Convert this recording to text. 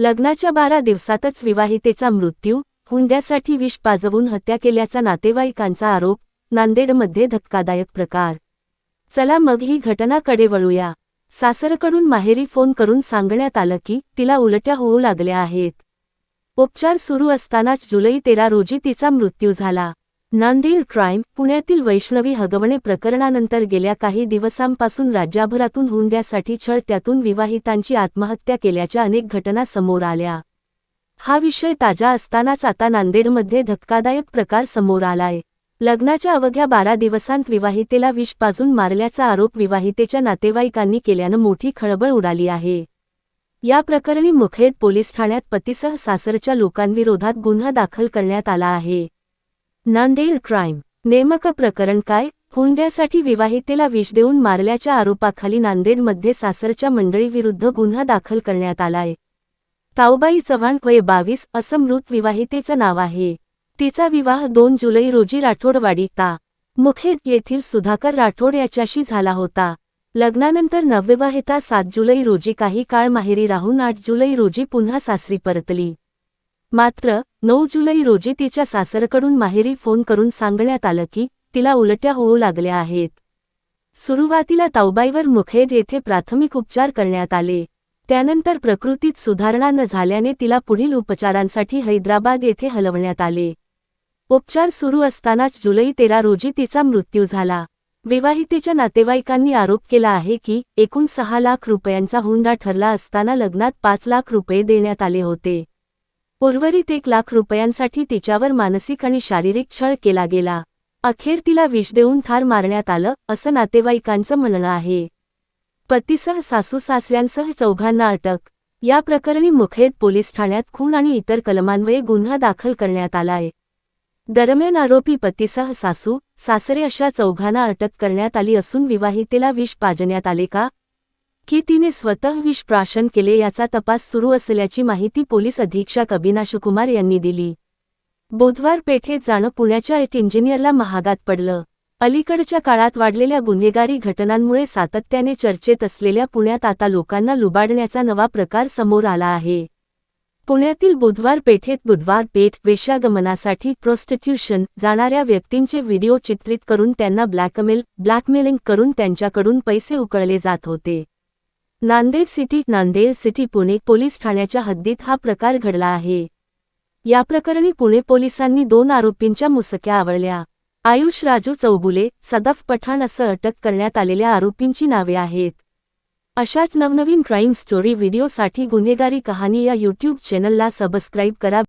लग्नाच्या बारा दिवसातच विवाहितेचा मृत्यू हुंड्यासाठी विष पाजवून हत्या केल्याचा नातेवाईकांचा आरोप नांदेडमध्ये धक्कादायक प्रकार. चला मग ही घटनाकडे वळूया. सासरकडून माहेरी फोन करून सांगण्यात आलं की तिला उलट्या होऊ लागल्या आहेत. उपचार सुरू असतानाच जुलै तेरा रोजी तिचा मृत्यू झाला. नांदेड क्राईम पुण्यातील वैष्णवी हगवणे प्रकरणानंतर गेल्या काही दिवसांपासून राज्यभरातून हुंड्यासाठी छळ त्यातून विवाहितांची आत्महत्या केल्याच्या अनेक घटना समोर आल्या. हा विषय ताजा असतानाच आता नांदेडमध्ये धक्कादायक प्रकार समोर आलाय. लग्नाच्या अवघ्या बारा दिवसांत विवाहितेला विष पाजून मारल्याचा आरोप विवाहितेच्या नातेवाईकांनी केल्यानं मोठी खळबळ उडाली आहे. या प्रकरणी मुखेड पोलीस ठाण्यात पतीसह सासरच्या लोकांविरोधात गुन्हा दाखल करण्यात आला आहे. नांदेड क्राईम. नेमकं प्रकरण काय? हुंड्यासाठी विवाहितेला विष देऊन मारल्याच्या आरोपाखाली नांदेडमध्ये सासरच्या मंडळीविरुद्ध गुन्हा दाखल करण्यात आलाय ताऊबाई चव्हाण वय बावीस असं मृत विवाहितेचं नाव आहे. तिचा विवाह दोन जुलै रोजी राठोडवाडी ता. मुखेड येथील सुधाकर राठोड याच्याशी झाला होता. लग्नानंतर नवविवाहिता सात जुलै रोजी काही काळ माहेरी राहून आठ जुलै रोजी पुन्हा सासरी परतली. मात्र नऊ जुलै रोजी तिच्या सासरकडून माहेरी फोन करून सांगण्यात आलं की तिला उलट्या होऊ लागल्या आहेत. सुरुवातीला ताऊबाईवर मुखेड येथे प्राथमिक उपचार करण्यात आले. त्यानंतर प्रकृतीत सुधारणा न झाल्याने तिला पुढील उपचारांसाठी हैदराबाद येथे हलवण्यात आले. उपचार सुरू असतानाच जुलै तेरा रोजी तिचा मृत्यू झाला. विवाहितेच्या नातेवाईकांनी आरोप केला आहे की एकूण सहा लाख रुपयांचा हुंडा ठरला असताना लग्नात पाच लाख रुपये देण्यात आले होते. उर्वरित एक लाख रुपयांसाठी तिच्यावर मानसिक आणि शारीरिक छळ केला गेला. अखेर तिला विष देऊन ठार मारण्यात आलं असं नातेवाईकांचं म्हणणं आहे. पतीसह सासू सासऱ्यांसह चौघांना अटक. या प्रकरणी मुखेड पोलीस ठाण्यात खून आणि इतर कलमांवये गुन्हा दाखल करण्यात आलाय. दरम्यान आरोपी पतीसह सासू सासरे अशा चौघांना अटक करण्यात आली असून विवाहितेला विष पाजण्यात आले का? की तिने स्वतः विष प्राशन केले याचा तपास सुरू असल्याची माहिती पोलीस अधीक्षक अविनाशकुमार यांनी दिली. बुधवार पेठेत जाणं पुण्याच्या एक इंजिनियरला महागात पडलं. अलीकडच्या काळात वाढलेल्या गुन्हेगारी घटनांमुळे सातत्याने चर्चेत असलेल्या पुण्यात आता लोकांना लुबाडण्याचा नवा प्रकार समोर आला आहे. पुण्यातील बुधवार पेठेत बुधवार पेठ वेश्यागमनासाठी प्रोस्टिट्यूशन जाणाऱ्या व्यक्तींचे व्हिडिओ चित्रित करून त्यांना ब्लॅकमेल ब्लॅकमेलिंग करून त्यांच्याकडून पैसे उकळले जात होते. Nanded city Nanded city Pune police ठाण्याच्या हद्दीत हा प्रकार घडला आहे. या प्रकरणी पुणे पोलिसांनी दोन आरोपींच्या मुसक्या आवळल्या. आयुष राजू चौबुले सदफ पठाण असं अटक करण्यात आलेल्या आरोपींची नावे आहेत. अशाच नवनवीन क्राईम स्टोरी व्हिडिओसाठी गुन्हेगारी कहाणी या यूट्यूब चॅनलला सबस्क्राईब करा.